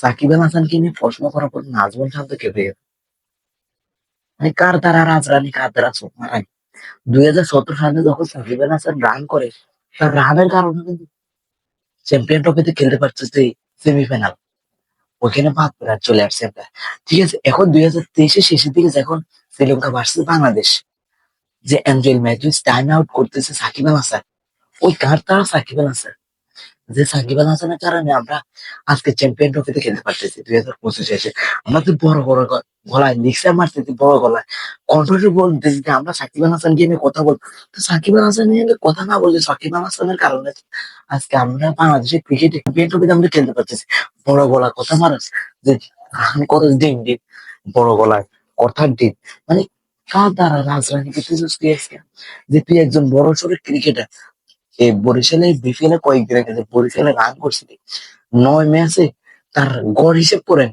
সাকিব আল হাসানকে নিয়ে প্রশ্ন করার পর নাজমুল শান্ত কেঁপে গেল মানে কার দ্বারা রাজরানী, কার দ্বারা সুকুমারানি দুই হাজার সতেরো সালে যখন সাকিব আল হাসান রান করে, তার রানের কারণে কিন্তু চ্যাম্পিয়ন ট্রফিতে খেলতে পারতেছে সেমিফাইনাল ওখানে বাদ আর চলে আসছে আমরা। ঠিক আছে, এখন দুই হাজার তেইশের শেষের দিকে যখন শ্রীলঙ্কা ভার্সেস বাংলাদেশ, যে অ্যাঞ্জেল ম্যাথিউস টাইম আউট করতেছে সাকিব আল হাসান, ওই কার তারা সাকিব আল হাসান যে সাকিব আল হাসানের কারণে আমরা আজকে চ্যাম্পিয়ন ট্রফিতে খেলতে পারতেছি দুই হাজার পঁচিশে এসে। আমরা তো বড় বড় গলায় লিক্সার মারতেছি বড় গলায়। কন্ট্রোলে বলতেছি যে আমরা সাকিব আল হাসান নিয়ে কথা বল তো সাকিব আল হাসান নিয়ে কথা না বলে সাকিব আল হাসানের কারণে আজকে আমরা বাংলাদেশের ক্রিকেট চ্যাম্পিয়ন ট্রফিতে আমরা খেলতে পারতেছি। বড় গলা কথা মারাস যে রান করস দিন দিন, বড় গলায় কথার দিন। মানে কার দ্বারা রাজরানী করতেছিস তুই যে তুই একজন বড় সড়ো ক্রিকেটার এই বরিশালে বিপিএল এ কয়েকদিন আগে বরিশালে রান করছিলি, নয় ম্যাচে তার গড় হিসেব করেন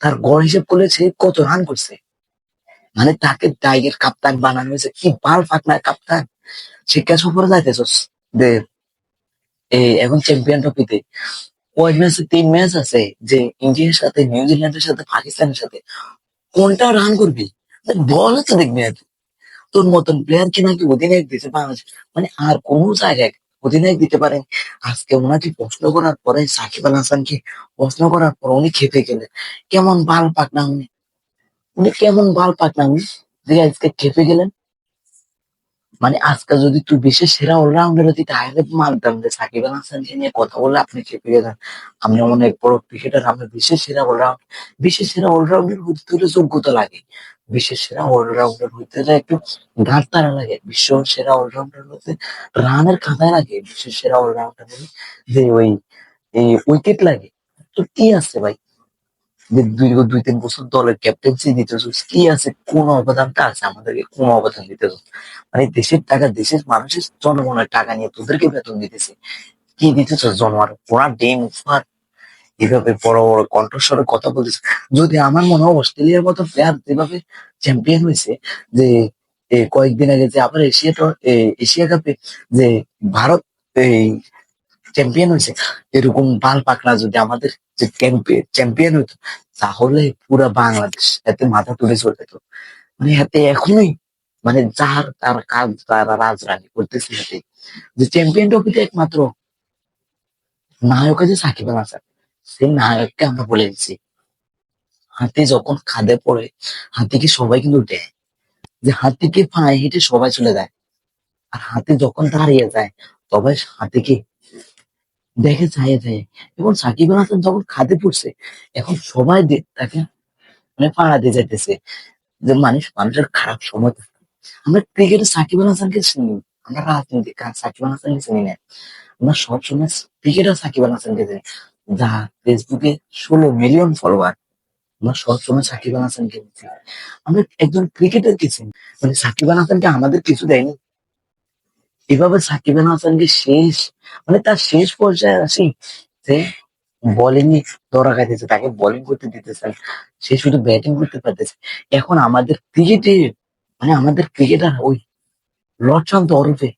তার গড় হিসেব করলে সে কত রান করছে? মানে তাকে টাইগের কাপ্তান বানানো হয়েছে। কি বাল ফাটনার কাপ্তান? শিক্ষা সফরে যাইতেছস। এখন চ্যাম্পিয়ন ট্রফিতে কয়েক ম্যাচে তিন ম্যাচ আছে যে ইন্ডিয়ার সাথে, নিউজিল্যান্ডের সাথে, পাকিস্তানের সাথে। কোনটা রান করবি? বল তো দেখবি আর। তোর মতন প্লেয়ার কি নাকি অধিনায়ক দিতে বাংলাদেশ মানে আর কোন জায়গায় অধিনায়ক দিতে পারেন আজকে ওনাকে প্রশ্ন করার পরে সাকিব আল হাসানকে প্রশ্ন করার পর উনি খেপে গেলেন। কেমন বাল পাক না উনি? উনি কেমন বাল পাক না উনি? যে আজকে খেপে গেলেন। মানে আজকে যদি তুই বিশ্বের সেরা অলরাউন্ডার হতি তাহলে মানতাম যে সাকিব আল হাসানকে নিয়ে কথা বললে আপনি খেপে গেলেন। আপনি অনেক বড় ক্রিকেটার আপনি বিশ্বের সেরা অলরাউন্ড বিশ্বের সেরা অলরাউন্ডার হতে হলে যোগ্যতা লাগে। বিশ্বের সেরা অলরাউন্ডার হইতে হলে একটু গাঁট তারা লাগে। বিশ্ব সেরা অলরাউন্ডার হতে রানের খাতায় লাগে বিশ্বের সেরা অলরাউন্ডার যে ওই এই উইকেট লাগে। তো কি আছে ভাই? যে দীর্ঘ দুই, তিন বছর দলের ক্যাপ্টেন্সি দিতেছিস কি আছে? কোন অবদানটা আছে? আমাদেরকে কোন অবদান দিতেছ মানে দেশের টাকা, দেশের মানুষের জনগণের টাকা নিয়ে তোদেরকে বেতন দিতেছে। কি দিতেছ? জনগণ পোড়া ডিম উপহার এভাবে বড় বড় কণ্ঠস্বরে কথা বলতেছে। যদি আমার মনে হয় অস্ট্রেলিয়ার মতো প্লেয়ার যেভাবে চ্যাম্পিয়ন হয়েছে, যে কয়েকদিন আগে যে আবার এশিয়া এশিয়া কাপে যে ভারত এই চ্যাম্পিয়ন হয়েছে, এরকম বাল পাকড়া যদি আমাদের যে চ্যাম্পিয়ন হইতো, তাহলে পুরা বাংলাদেশ এতে মাথা তুলে চলে যেত মানে এতে এখনই মানে যার, তার কাজ, তারা রাজরানি করতেছে যে চ্যাম্পিয়ন ট্রফিতে একমাত্র নায়ক আছে সাকিব আল হাসান। সেই নায়ককে আমরা বলে দিচ্ছি। হাতি যখন খাদে পড়ে, হাতিকে সবাই কিন্তু দেয় যে হাতিকে পায়ে হেঁটে সবাই চলে যায়। আর হাতি যখন দাঁড়িয়ে যায়, তবে হাতিকে দেখে চাইয়ে যায় এবং সাকিব আল হাসান যখন খাদে পড়ছে, এখন সবাই তাকে মানে পাড়া দিয়ে যাইতেছে। যে মানুষ, মানুষের খারাপ সময় থাকে। আমরা ক্রিকেটে সাকিব আল হাসানকে চিনি। আমরা রাজনীতি সাকিব হাসানকে চিনি না। আমরা সবসময় ক্রিকেটার সাকিব হাসানকে চিনি। যা ফেসবুকে ষোলো মিলিয়ন ফলোয়ার আমরা সবসময় সাকিব আল হাসানকে চিনি আমরা একজন ক্রিকেটার চিনি। মানে সাকিব আল হাসানকে আমাদের কিছু দেয়নি। এভাবে সাকিব আল হাসানকে শেষ মানে তার শেষ পর্যায়ে আসি যে বোলিং ধরা খাইতেছে তাকে বোলিং করতে দিতেছে। সে শুধু ব্যাটিং করতে পারতেছে। এখন আমাদের ক্রিকেটে মানে আমাদের ক্রিকেটার ওই লর্ডশান্ত অরফে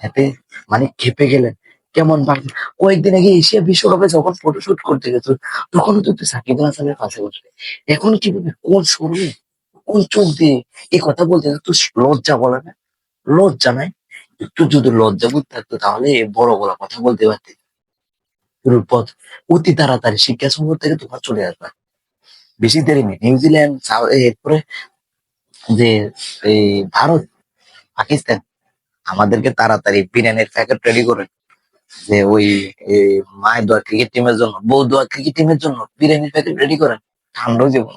হাতে মানে খেপে গেলেন। কেমন ভাবে কয়েকদিন আগে এশিয়া বিশ্বকাপে যখন ফটোশুট করতে গেছো তখন তো তুই সাকিব হাসানের পাশে বসবে এখন কি কীভাবে? কোন শরীরে কোন চোখ দিয়ে? এই কথা বলতে তুই লজ্জা বলে না লজ্জা নাই। একটু যদি লজ্জা বোধ থাকতো তাহলে বড় বড় কথা বলতে পারতি। পথ অতি তাড়াতাড়ি শিক্ষা সংকট থেকে তোমার চলে আসবে। বেশি দেরি নেই। নিউজিল্যান্ড এরপরে যে, এই ভারত, পাকিস্তান, আমাদেরকে তাড়াতাড়ি বিরিয়ানির প্যাকেট রেডি করে। যে ওই মায়ের দোয়া ক্রিকেট টিমের জন্য বউ দোয়া ক্রিকেট টিমের জন্য, বিরিয়ানির প্যাকেট রেডি করেন, ঠান্ডাও যাব জীবন